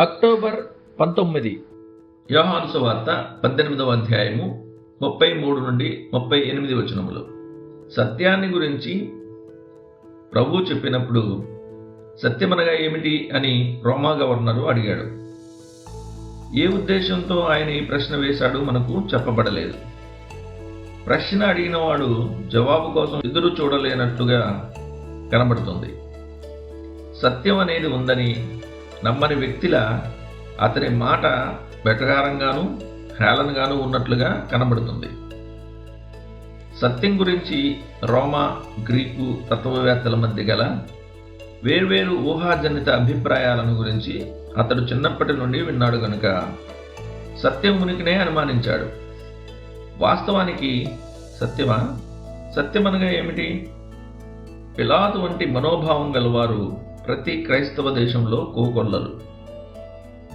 October పంతొమ్మిది. యోహాను వార్త పద్దెనిమిదవ అధ్యాయము ముప్పై మూడు నుండి ముప్పై ఎనిమిది వచనములు. సత్యాన్ని గురించి ప్రభు చెప్పినప్పుడు సత్యమనగా ఏమిటి అని రోమా గవర్నరు అడిగాడు. ఏ ఉద్దేశంతో ఆయన ఈ ప్రశ్న వేశాడు మనకు చెప్పబడలేదు. ప్రశ్న అడిగిన వాడు జవాబు కోసం ఎదురు చూడలేనట్లుగా కనబడుతుంది. సత్యం అనేది ఉందని నమ్మని వ్యక్తిలా అతని మాట బెటగారంగాను హేళనగాను ఉన్నట్లుగా కనబడుతుంది. సత్యం గురించి రోమా గ్రీకు తత్వవేత్తల మధ్య గల వేర్వేరు ఊహాజనిత అభిప్రాయాలను గురించి అతడు చిన్నప్పటి నుండి విన్నాడు గనుక సత్యం ఉనికినే అనుమానించాడు. వాస్తవానికి సత్యమా? సత్యమనగా ఏమిటి? పిలాతు వంటి మనోభావం గలవారు ప్రతి క్రైస్తవ దేశంలో కోకొల్లలు.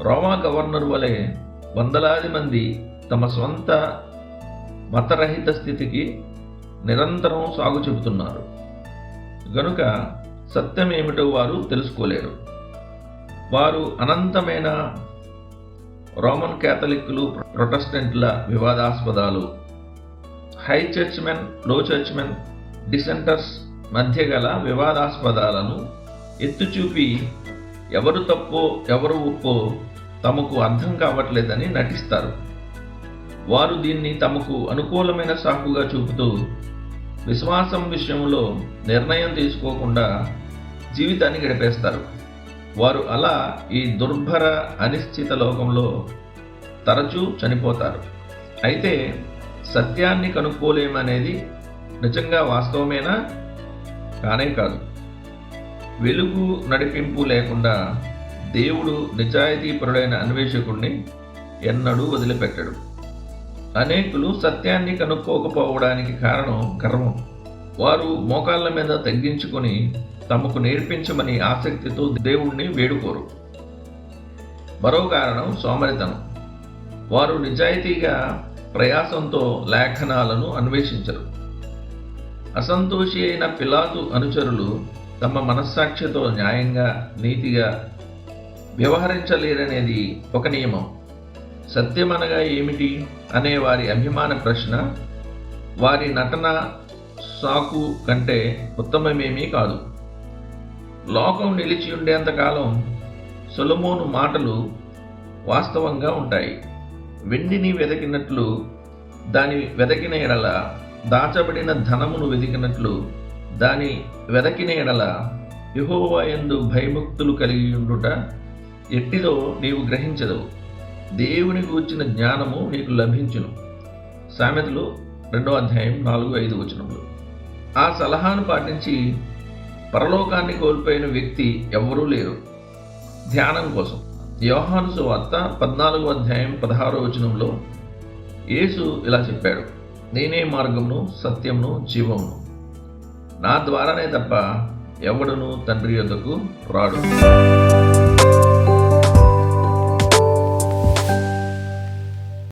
రోమా గవర్నర్ వలె వందలాది మంది తమ స్వంత మతరహిత స్థితికి నిరంతరం సాగు చెబుతున్నారు. గనుక సత్యం ఏమిటో వారు తెలుసుకోలేరు. వారు అనంతమైన రోమన్ క్యాథలిక్లు ప్రొటెస్టెంట్ల వివాదాస్పదాలు హై చర్చ్మెన్లో చర్చ్మెన్ డిసెంటర్స్ మధ్య గల వివాదాస్పదాలను ఎత్తు చూపి ఎవరు తప్పో ఎవరు ఒప్పో తమకు అర్థం కావట్లేదని నటిస్తారు. వారు దీన్ని తమకు అనుకూలమైన సాకుగా చూపుతూ విశ్వాసం విషయంలో నిర్ణయం తీసుకోకుండా జీవితాన్ని గడిపేస్తారు. వారు అలా ఈ దుర్భర అనిశ్చిత లోకంలో తరచూ చనిపోతారు. అయితే సత్యాన్ని కనుక్కోలేమనేది నిజంగా వాస్తవమేనా? కానే కాదు. వెలుగు నడిపింపు లేకుండా దేవుడు నిజాయితీపరుడైన అన్వేషకుణ్ణి ఎన్నడూ వదిలిపెట్టడు. అనేకులు సత్యాన్ని కనుక్కోకపోవడానికి కారణం గర్వం వారు మోకాళ్ళ మీద తగ్గించుకొని తమకు నేర్పించమని ఆసక్తితో దేవుణ్ణి వేడుకోరు. మరో కారణం సోమరితనం. వారు నిజాయితీగా ప్రయాసంతో లేఖనాలను అన్వేషించరు. అసంతోషి అయిన పిలాతు అనుచరులు తమ మనస్సాక్షితో న్యాయంగా నీతిగా వ్యవహరించలేరనేది ఒక నియమం. సత్యమనగా ఏమిటి అనే వారి అభిమాన ప్రశ్న వారి నటన సాకు కంటే ఉత్తమమేమీ కాదు. లోకం నిలిచి ఉండేంతకాలం సొలమోను మాటలు వాస్తవంగా ఉంటాయి. వెండిని వెదకినట్లు దాని వెదకిన ఎడల దాచబడిన ధనమును వెదికినట్లు దాని వెదకిన ఎడల యహోవాయందు భయభక్తులు కలిగి ఉండుట ఎట్టిదో నీవు గ్రహించదవు. దేవుని గూర్చిన జ్ఞానము నీకు లభించును. సామెతలు రెండో అధ్యాయం నాలుగు ఐదు వచనములు. ఆ సలహాను పాటించి పరలోకాన్ని కోల్పోయిన వ్యక్తి ఎవ్వరూ లేరు. ధ్యానం కోసం. యోహాను సువార్త పద్నాలుగో అధ్యాయం పదహారో వచనంలో యేసు ఇలా చెప్పాడు నేనే మార్గమును సత్యమును జీవమును. నా ద్వారానే తప్ప ఎవడును తండ్రి యొద్దకు రాడు.